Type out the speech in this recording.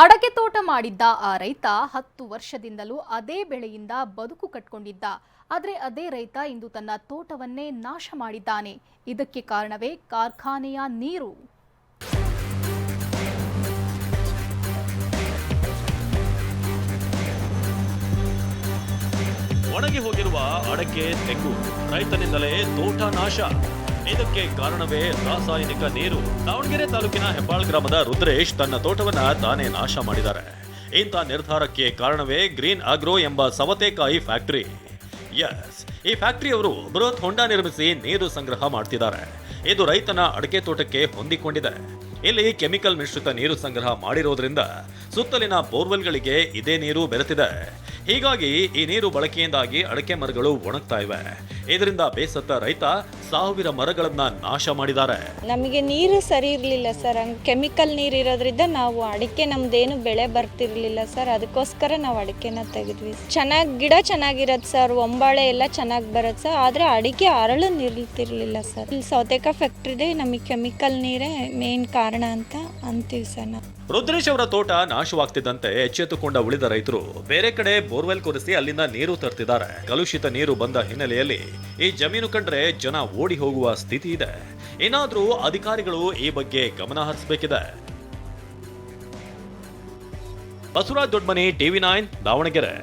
ಅಡಕೆ ತೋಟ ಮಾಡಿದ್ದ ಆ ರೈತ ಹತ್ತು ವರ್ಷದಿಂದಲೂ ಅದೇ ಬೆಳೆಯಿಂದ ಬದುಕು ಕಟ್ಕೊಂಡಿದ್ದ. ಆದರೆ ಅದೇ ರೈತ ಇಂದು ತನ್ನ ತೋಟವನ್ನೇ ನಾಶ ಮಾಡಿದ್ದಾನೆ. ಇದಕ್ಕೆ ಕಾರಣವೇ ಕಾರ್ಖಾನೆಯ ನೀರು. ಒಣಗಿ ಹೋಗಿರುವ ಅಡಕೆ ತೆಂಗು ರೈತನಿಂದಲೇ ತೋಟ ನಾಶ. ಇದಕ್ಕೆ ಕಾರಣವೇ ರಾಸಾಯನಿಕ ನೀರು. ದಾವಣಗೆರೆ ತಾಲೂಕಿನ ಹೆಬ್ಬಾಳ್ ಗ್ರಾಮದ ರುದ್ರೇಶ್ ತನ್ನ ತೋಟವನ್ನ ತಾನೇ ನಾಶ ಮಾಡಿದ್ದಾರೆ. ಇಂಥ ನಿರ್ಧಾರಕ್ಕೆ ಕಾರಣವೇ ಗ್ರೀನ್ ಆಗ್ರೋ ಎಂಬ ಸವತೆಕಾಯಿ ಫ್ಯಾಕ್ಟರಿ. ಎಸ್ ಈ ಫ್ಯಾಕ್ಟರಿಯವರು ಬೃಹತ್ ಹೊಂಡ ನಿರ್ಮಿಸಿ ನೀರು ಸಂಗ್ರಹ ಮಾಡ್ತಿದ್ದಾರೆ. ಇದು ರೈತನ ಅಡಕೆ ತೋಟಕ್ಕೆ ಹೊಂದಿಕೊಂಡಿದೆ. ಇಲ್ಲಿ ಕೆಮಿಕಲ್ ಮಿಶ್ರಿತ ನೀರು ಸಂಗ್ರಹ ಮಾಡಿರೋದ್ರಿಂದ ಸುತ್ತಲಿನ ಬೋರ್ವೆಲ್ಗಳಿಗೆ ಇದೇ ನೀರು ಬೆರೆತಿದೆ. ಹೀಗಾಗಿ ಈ ನೀರು ಬಳಕೆಯಿಂದಾಗಿ ಅಡಕೆ ಮರಗಳು ಒಣಗ್ತಾ ಇವೆ. ಇದರಿಂದ ಬೇಸತ್ತ ರೈತ ಸಾವಿರ ಮರಗಳನ್ನ ನಾಶ ಮಾಡಿದ್ದಾರೆ. ನಮಗೆ ನೀರು ಸರಿ ಇರಲಿಲ್ಲ ಸರ್. ಹಂಗೆ ಕೆಮಿಕಲ್ ನೀರು ಇರೋದ್ರಿಂದ ನಾವು ಅಡಿಕೆ ನಮ್ದೇನು ಬೆಳೆ ಬರ್ತಿರ್ಲಿಲ್ಲ ಸರ್. ಅದಕ್ಕೋಸ್ಕರ ನಾವು ಅಡಿಕೆನ ತೆಗೆದ್ವಿ. ಚೆನ್ನಾಗಿ ಗಿಡ ಚೆನ್ನಾಗಿರತ್ ಸರ್. ಒಂಬಾಳೆ ಎಲ್ಲ ಚೆನ್ನಾಗಿ ಬರತ್ತೆ ಸರ್. ಆದ್ರೆ ಅಡಿಕೆ ಅರಳು ನಿಲ್ತಿರ್ಲಿಲ್ಲ ಸರ್. ಇಲ್ಲಿ ಸೌತೆಕಾಯಿ ಫ್ಯಾಕ್ಟ್ರಿದೇ ನಮಗೆ ಕೆಮಿಕಲ್ ನೀರೇ ಮೇನ್ ಕಾರಣ ಅಂತ ಅಂತೀವಿ ಸರ್ ನಾವು. ರುದ್ರೇಶ್ ಅವರ ತೋಟ ನಾಶವಾಗ್ತಿದ್ದಂತೆ ಎಚ್ಚೆತ್ತುಕೊಂಡ ಉಳಿದ ರೈತರು ಬೇರೆ ಕಡೆ ಬೋರ್ವೆಲ್ ಕೊರೆಸಿ ಅಲ್ಲಿಂದ ನೀರು ತರ್ತಿದ್ದಾರೆ. ಕಲುಷಿತ ನೀರು ಬಂದ ಹಿನ್ನೆಲೆಯಲ್ಲಿ ಈ ಜಮೀನು ಕಂಡ್ರೆ ಜನ ಓಡಿ ಹೋಗುವ ಸ್ಥಿತಿ ಇದೆ. ಏನಾದರೂ ಅಧಿಕಾರಿಗಳು ಈ ಬಗ್ಗೆ ಗಮನ ಹರಿಸಬೇಕಿದೆ. Basavaraj Dodmani TV nine, Davanagere.